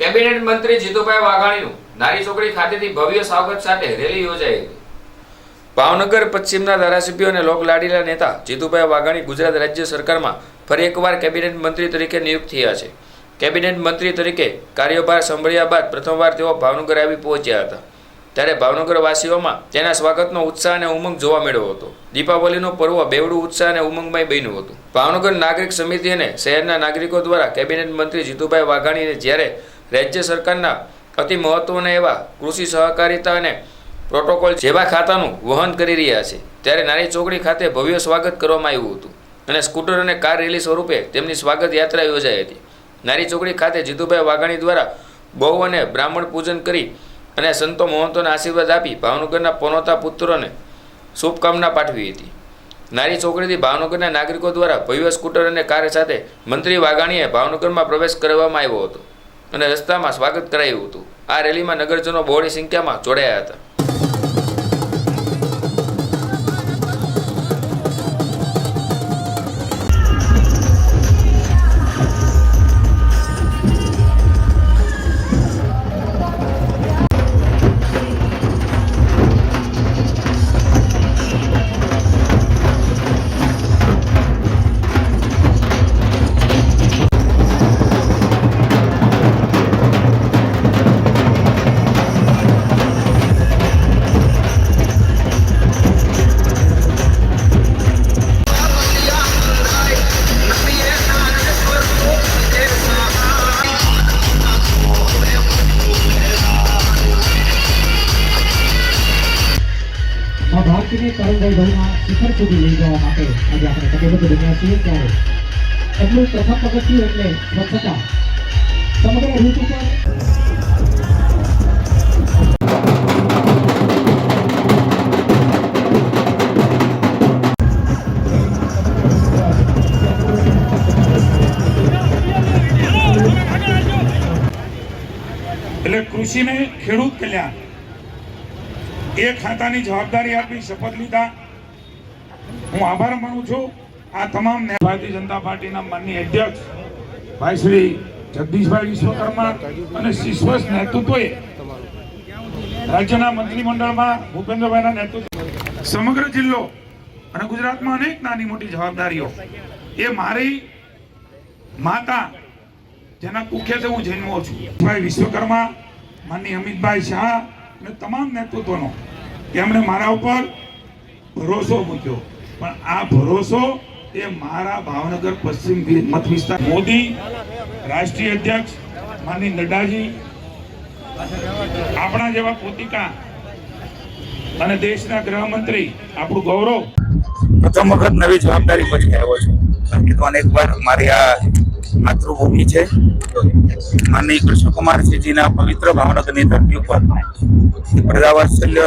Cabinet મંત્રી જીતુભાઈ વાઘાણીનું નારી ચોકડી ખાતેથી ભવ્ય સ્વાગત સાથે રેલી યોજાઈ હતી. ભાવનગર પશ્ચિમના ધારાસભ્યો અને લોકલાડીલા નેતા જીતુભાઈ વાઘાણી ગુજરાત રાજ્ય સરકારમાં ફરી એકવાર કેબિનેટ મંત્રી તરીકે નિયુક્ત થયા છે. કેબિનેટ મંત્રી તરીકે કાર્યભાર સંભાળ્યા બાદ પ્રથમવાર તેઓ ભાવનગર આવી પહોંચ્યા હતા. ત્યારે ભાવનગરવાસીઓમાં તેના સ્વાગતનો ઉત્સાહ અને ઉમંગ જોવા મળ્યો હતો. દીપાવલીનો પર્વ બેવડું ઉત્સાહ અને ઉમંગમય બન્યું હતું. ભાવનગર નાગરિક સમિતિ અને શહેરના નાગરિકો દ્વારા કેબિનેટ મંત્રી જીતુભાઈ વાઘાણીને જ્યારે રાજ્ય સરકારના અતિ મહત્વના એવા કૃષિ સહકારિતા અને પ્રોટોકોલ જેવા ખાતાનું વહન કરી રહ્યા છે. ત્યારે નારી ચોકડી ખાતે ભવ્ય સ્વાગત કરવામાં આવ્યું હતું અને સ્કૂટર અને કાર રેલી સ્વરૂપે તેમની સ્વાગત યાત્રા યોજાઈ હતી. નારી ચોકડી ખાતે જીતુભાઈ વાઘાણી દ્વારા બહુ અને બ્રાહ્મણ પૂજન કરી અને સંતો મહંતોને આશીર્વાદ આપી ભાવનગરના પનોતા પુત્રોને શુભકામના પાઠવી હતી. નારી ચોકડીથી ભાવનગરના નાગરિકો દ્વારા ભવ્ય સ્કૂટર અને કાર સાથે મંત્રી વાઘાણીએ ભાવનગરમાં પ્રવેશ કરવામાં આવ્યો હતો. અને રસ્તામાં સ્વાગત કરાયું હતું. આ રેલીમાં નગરજનો બહોળી સંખ્યામાં જોડાયા હતા. આ ભારતીય તરંગ વૈભવના શિખર સુધી લઈ જવા માટે આજે આપણે કટિબદ્ધ બન્યા છીએ ત્યારે એટલું પ્રથમ પગથિયું એટલે સ્વચ્છતા સમગ્ર રૂટ ઉપર એટલે કૃષિને ખેડૂત કલ્યાણ. એ ખાતાની જવાબદારી આપી, શપથ લીધા. હું આભાર માનું છું. આ તમામ ભારતીય જનતા પાર્ટીના માનનીય અધ્યક્ષ ભાઈ શ્રી જગદીશભાઈ વિશ્વકર્મા અને શિશ્વસ નેતૃત્વએ રાજ્યના મંત્રીમંડળમાં ભૂપેન્દ્રભાઈના નેતૃત્વ સમગ્ર જિલ્લો અને ગુજરાતમાં અનેક નાની મોટી જવાબદારીઓ. એ મારી માતા, જેના કુખ્યાથી હું જન્મો છું. ભાઈ વિશ્વકર્મા માનની અમિતભાઈ શાહ અને તમામ નેતૃત્વનો. એમણે મારા ઉપર ભરોસો મૂક્યો. પણ આ ભરોસો એ મારા ભાવનગર પશ્ચિમ મત વિસ્તાર. મોદી, રાષ્ટ્રીય અધ્યક્ષ માની નડ્ડાજી, આપણા જેવા પોતિકા અને દેશના ગૃહમંત્રી, આપણું ગૌરવ. પ્રથમ વખત નવી જવાબદારી પછી આવ્યો છું. કારણ કે તો મારી આ માતૃભૂમિ છે. માનની કૃષ્ણકુમારસિંહજીના પવિત્ર ભાવનગરની ધરતી ઉપર પ્રજાવાત્સલ્ય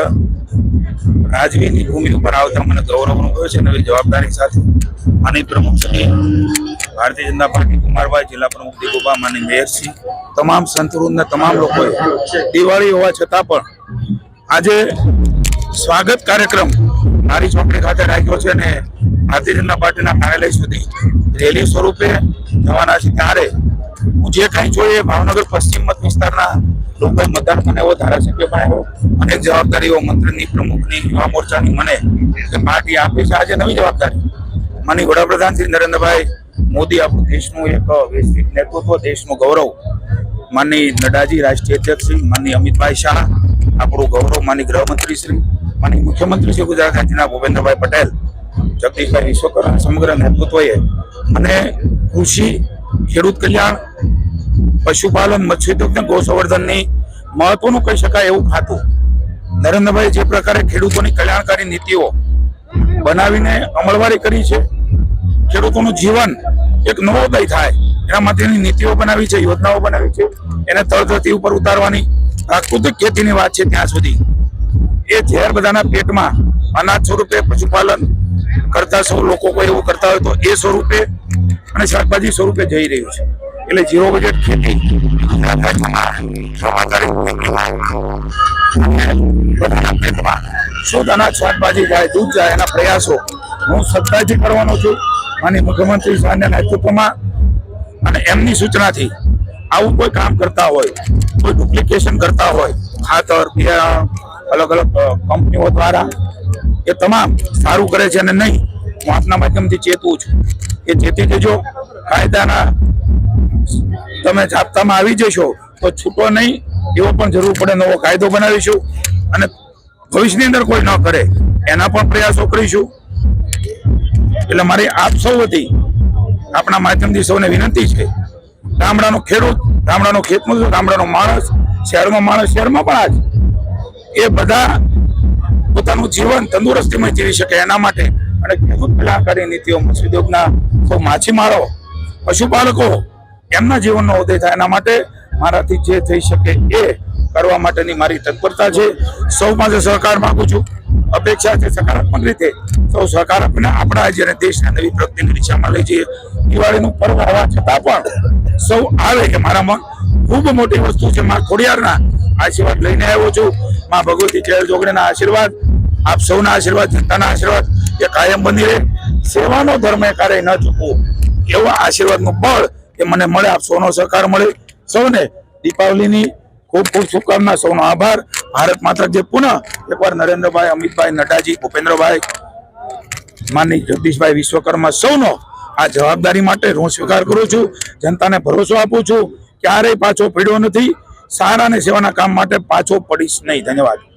રાજવીની ભૂમિ ઉપર આવતા મને ગૌરવ અનુભવ્યો છે નવી જવાબદારી સાથે માની પ્રમુખ ભારતીય જનતા પાર્ટી કુમારભાઈ જિલ્લા પ્રમુખ દીપુભા માની મેયરસિંહ તમામ સંતરૂનના તમામ લોકોએ દિવાળી હોવા છતાં પણ આજે સ્વાગત કાર્યક્રમ મારી ચોકડી ખાતે રાખ્યો છે અને ભારતીય જનતા પાર્ટીના કાર્યાલય સુધી રેલી સ્વરૂપે જવાના છે. ત્યારે હું જે કાંઈ જોઈએ, ભાવનગર પશ્ચિમ મત વિસ્તારના લોકોએ મતદાન મને એવો ધારાસભ્ય બનાવ્યો. અનેક જવાબદારીઓ મંત્રીની, પ્રમુખની, યુવા મોરચાની મને પાર્ટી આપી છે. આજે નવી જવાબદારી. માની વડાપ્રધાન શ્રી નરેન્દ્રભાઈ મોદી આપણું દેશનું એક વૈશ્વિક નેતૃત્વ, દેશનું ગૌરવ. માની નડાજી રાષ્ટ્રીય અધ્યક્ષ શ્રી માની અમિતભાઈ શાહ, આપણું ગૌરવ માની ગૃહમંત્રી શ્રી માની મુખ્યમંત્રી શ્રી ગુજરાત રાજ્યના ભૂપેન્દ્રભાઈ પટેલ જગદીશભાઈ વિશ્વકર સમગ્ર નેતૃત્વએ અને કૃષિ, ખેડૂત કલ્યાણ, પશુપાલન મત્સ્યોદ્યોગ અને ગૌસંવર્ધનની મહત્વનું કહી શકાય એવું ખાતું નરેન્દ્રભાઈ જે પ્રકારે ખેડૂતોની કલ્યાણકારી નીતિઓ બનાવીને અમલવારી કરી છે, ખેડૂતોનું જીવન એક નવોદય થાય, એના માટેની નીતિઓ બનાવી છે, યોજનાઓ બનાવી છે, એને તળધરતી ઉપર ઉતારવાની પ્રાકૃતિક ખેતીની વાત છે ત્યાં સુધી. એ ઝેર બધાના પેટમાં અનાજ સ્વરૂપે પશુપાલન કરતા સૌ લોકો કોઈ એવું કરતા હોય તો એ સ્વરૂપે અને શાકભાજી સ્વરૂપે જઈ રહ્યું છે. એટલે ઝીરો બજેટ ખેતી શુદ્ધ અનાજ શાકભાજી જાય, દૂધ જાય એના પ્રયાસો હું સત્તાથી કરવાનો છું. અને મુખ્યમંત્રી સાહેબના નેતૃત્વમાં અને એમની સૂચનાથી આવું કોઈ કામ કરતા હોય, કોઈ ડુપ્લિકેશન કરતા હોય, ખાતર બિયારણ અલગ અલગ કંપનીઓ દ્વારા એ તમામ સારું કરે છે અને નહીં, હું આપના માધ્યમથી ચેતવું છું. કે ચેતી જજો કાયદાના તમે જાપ્તામાં આવી જશો તો છૂટો નહીં, એવો પણ જરૂર પડે નવો કાયદો બનાવીશું અને ભવિષ્યની અંદર કોઈ ન કરે, એના પણ પ્રયાસો કરીશું. એટલે મારી આપ સૌ વતી આપણા માધ્યમથી સૌને વિનંતી છે, ગામડાનો ખેડૂત, ગામડાનો ખેતમજૂર, ગામડાનો માણસ, શહેરમાં માણસ, શહેરમાં પણ આજ, એ બધા પોતાનું જીવન તંદુરસ્તીમાં જીવી શકે એના માટે અને ખેડૂત કલ્યાણકારી નીતિઓ મત્સ્યોદ્યોગના સૌ માછીમારો, પશુપાલકો, એમના જીવનનો ઉદય થાય એના માટે મારાથી જે થઈ શકે એ કરવા માટેની મારી તત્પરતા છે. સૌ પાસે સહકાર માગું છું. અપેક્ષા છે સકારાત્મક રીતે સૌ સહકાર આપીને આપણા આજે અને દેશને નવી પ્રગતિની દિશામાં લઈ જઈએ. દિવાળીનું પર્વ હોવા છતાં પણ સૌ આવે કે મારામાં ખૂબ મોટી વસ્તુ છે. માં ખોડિયારના આશીર્વાદ લઈને આવ્યો છું. માં ભગવતી ચેર જોગણીના આશીર્વાદ. આપ સૌના આશીર્વાદ, જનતાના આશીર્વાદ, એ કાયમ બની રહે. સેવાનો ધર્મ એ ક્યારેય ન ચૂકવું. એવા આશીર્વાદનું બળ કે મને મળે, આપ સૌનો સહકાર મળે. સૌને દીપાવલીની ખૂબ ખૂબ શુભકામના, સૌનો આભાર. ભારત માતા જે પુનઃ એકવાર નરેન્દ્રભાઈ, અમિતભાઈ નડ્ડાજી ભૂપેન્દ્રભાઈ, માનની જગદીશભાઈ વિશ્વકર્મા સૌનો આ જવાબદારી માટે હું સ્વીકાર કરું છું. જનતાને ભરોસો આપું છું. ક્યારેય પાછો પીડ્યો નથી. સારા અને સેવાના કામ માટે પાછો પડીશ નહીં. ધન્યવાદ.